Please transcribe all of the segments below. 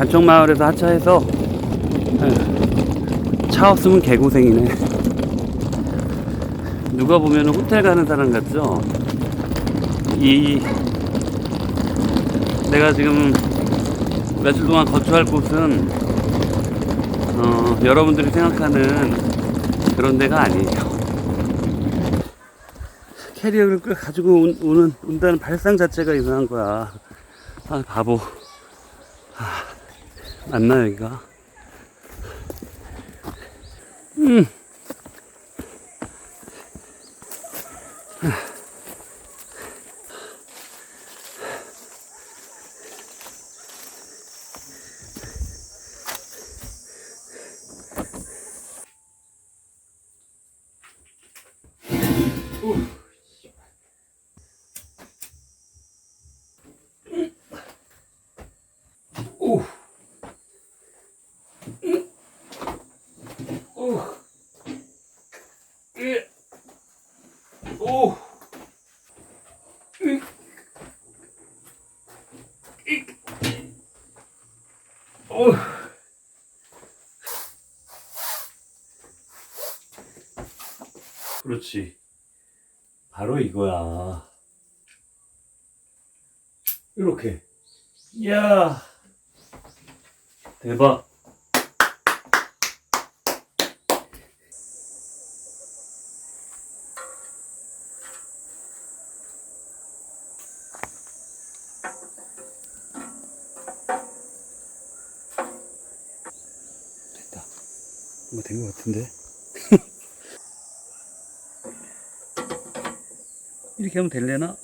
관청마을에서 하차해서 에, 차 없으면 개고생이네. 누가 보면 호텔 가는 사람 같죠? 이 내가 지금 며칠 동안 거주할 곳은 어, 여러분들이 생각하는 그런 데가 아니에요. 캐리어를 끌- 가지고 온, 오는, 온다는 발상 자체가 이상한 거야. 아, 바보. 아, 맞나, 여기가? 음. 그렇지. 바로 이거야. 이렇게. 이야. 대박. 됐다. 뭔가 된것 같은데? 이렇게 하면 될래나?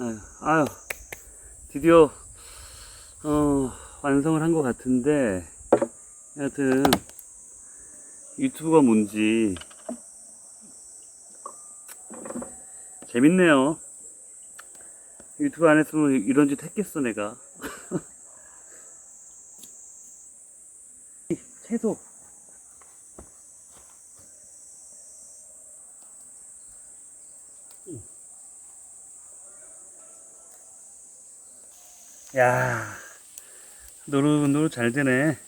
아유, 아유, 드디어, 어, 완성을 한 것 같은데, 여하튼, 유튜브가 뭔지, 재밌네요. 유튜브 안 했으면 이런 짓 했겠어, 내가. 채소. 야, 노릇노릇 잘 되네.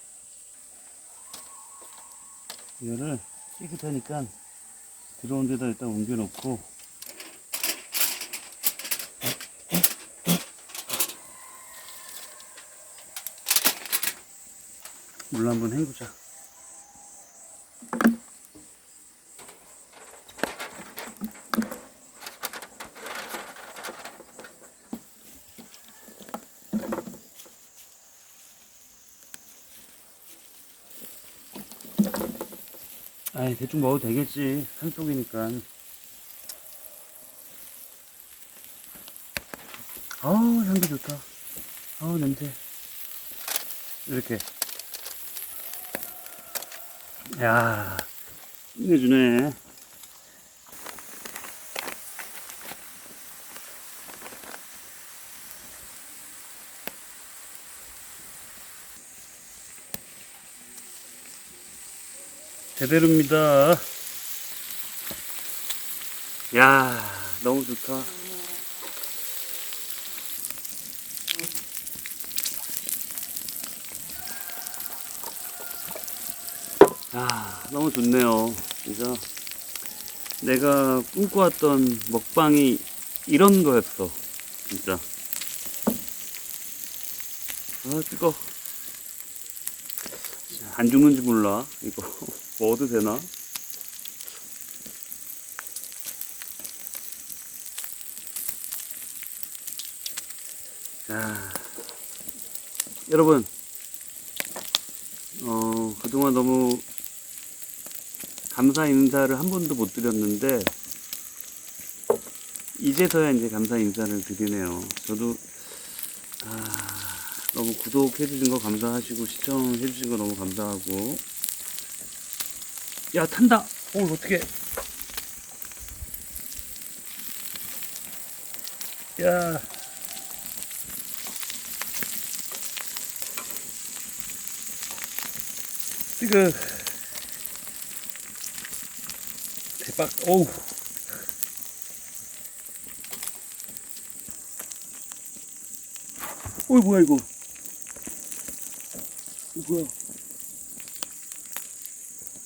이거를 깨끗하니까 들어온 데다 일단 옮겨놓고 물 한번 헹구자. 아이 대충 먹어도 되겠지. 산속이니까. 아우 향기 좋다. 아우 냄새. 이렇게. 야 끝내주네 제대로입니다. 야, 너무 좋다. 아, 너무 좋네요. 진짜 내가 꿈꿔왔던 먹방이 이런 거였어. 진짜. 아, 뜨거. 안 죽는지 몰라. 이거 먹어도 되나? 자, 여러분, 어, 그동안 너무 감사 인사를 한 번도 못 드렸는데, 이제서야 이제 감사 인사를 드리네요. 저도, 아, 너무 구독해주신 거 감사하시고, 시청해주신 거 너무 감사하고, 야, 탄다! 어, 어떻게. 야. 뜨거. 대박. 오우. 어이 뭐야 이거 이거 뭐야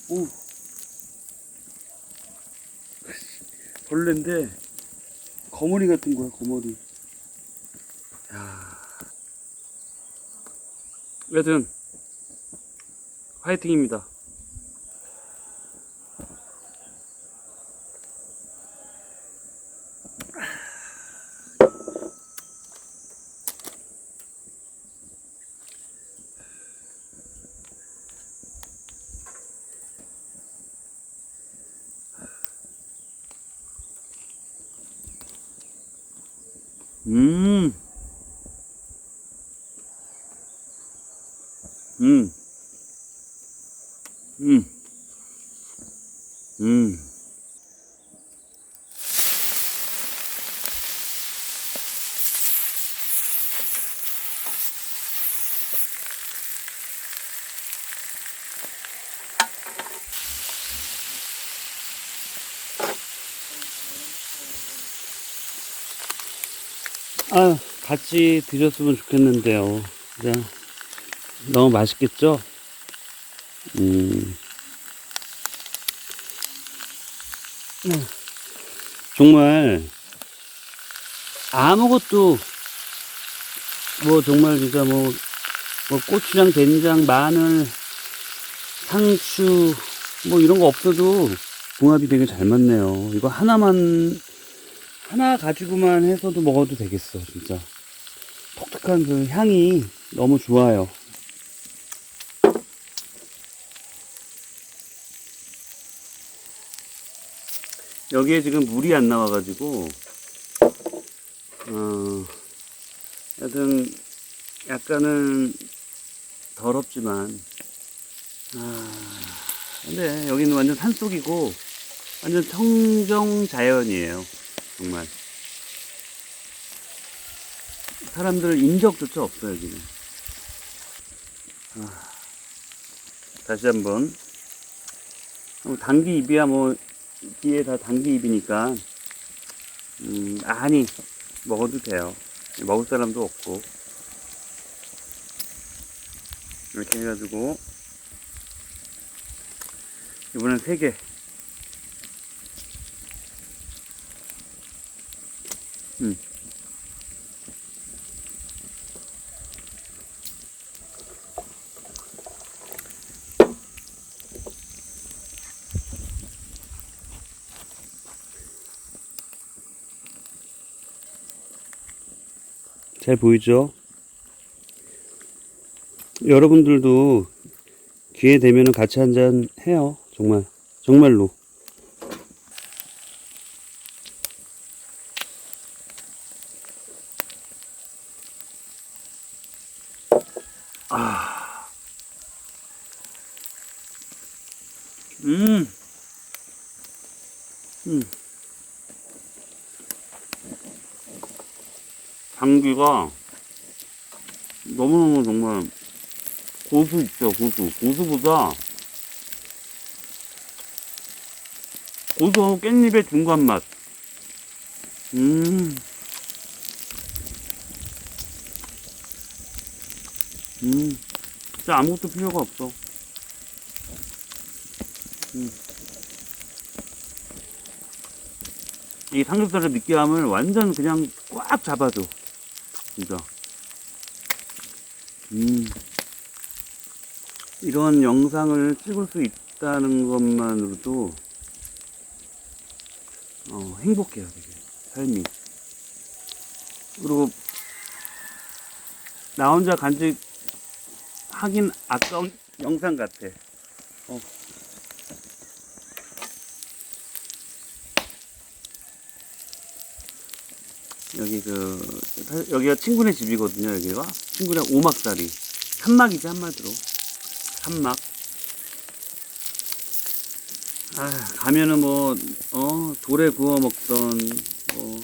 오 벌레인데 거머리 같은 거야 거머리. 야. 여튼 화이팅입니다 음. 음. 음. 음. 아, 같이 드셨으면 좋겠는데요. 그냥 너무 맛있겠죠? 음. 음. 정말 아무것도 뭐 정말 진짜 뭐, 뭐 고추장, 된장, 마늘, 상추 뭐 이런 거 없어도 궁합이 되게 잘 맞네요. 이거 하나만 하나 가지고만 해서도 먹어도 되겠어, 진짜. 독특한 그 향이 너무 좋아요. 여기에 지금 물이 안 나와가지고, 어, 하여튼, 약간은 더럽지만, 아, 근데 여기는 완전 산속이고, 완전 청정 자연이에요. 정말. 사람들 인적조차 없어요 여기는. 아, 다시 한번. 어, 단기 입이야 뭐 뒤에 다 단기 입이니까. 음, 아니 먹어도 돼요. 먹을 사람도 없고. 이렇게 해가지고. 이번엔 3개 음. 잘 보이죠? 여러분들도 기회 되면 같이 한잔 해요. 정말. 정말로. 아. 음. 음. 장기가 너무너무 정말 고수 있죠, 고수. 고수보다 고수하고 깻잎의 중간 맛. 음. 음, 진짜 아무것도 필요가 없어. 음. 이 삼겹살의 느끼함을 완전 그냥 꽉 잡아줘. 진짜. 음. 이런 영상을 찍을 수 있다는 것만으로도, 어, 행복해요, 되게. 삶이. 그리고, 나 혼자 간직 하긴 아까운 영상 같아. 어. 여기 그 사- 여기가 친구네 집이거든요. 여기가 친구네 오막살이 산막이지 한마디로 산막. 아 가면은 뭐 어 돌에 구워 먹던 뭐,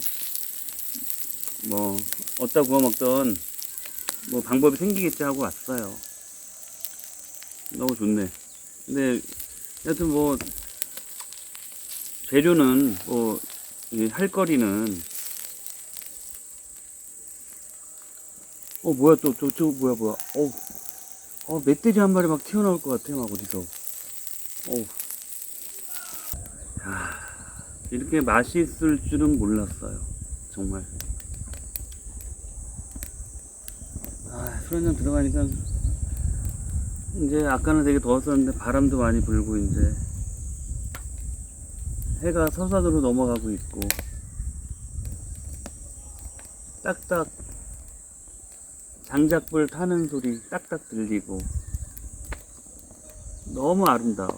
뭐 어디다 구워 먹던 뭐 방법이 생기겠지 하고 왔어요. 너무 좋네. 근데 여튼 뭐 재료는 뭐이할 거리는 어, 뭐야, 또, 또, 저, 뭐야, 뭐야. 어, 어, 멧돼지 한 마리 막 튀어나올 것 같아, 막 어디서. 어. 야, 이렇게 맛있을 줄은 몰랐어요. 정말. 아, 술 한잔 들어가니까, 이제 아까는 되게 더웠었는데 바람도 많이 불고, 이제. 해가 서산으로 넘어가고 있고, 딱딱 장작불 타는 소리 딱딱 들리고 너무 아름다워.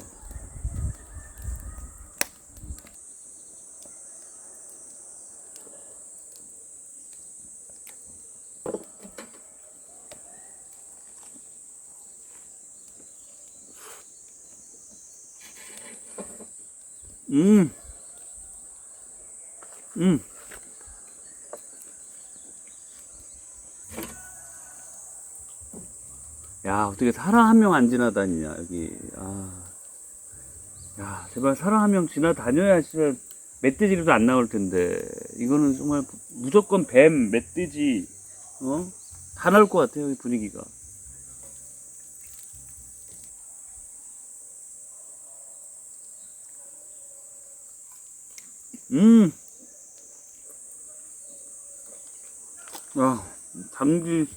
음, 음. 야, 어떻게 사람 한 명 안 지나다니냐, 여기. 아. 야, 제발 사람 한 명 지나다녀야, 씨발, 멧돼지라도 안 나올 텐데. 이거는 정말 무조건 뱀, 멧돼지, 어? 다 나올 것 같아요, 이 분위기가. 음. 아, 감기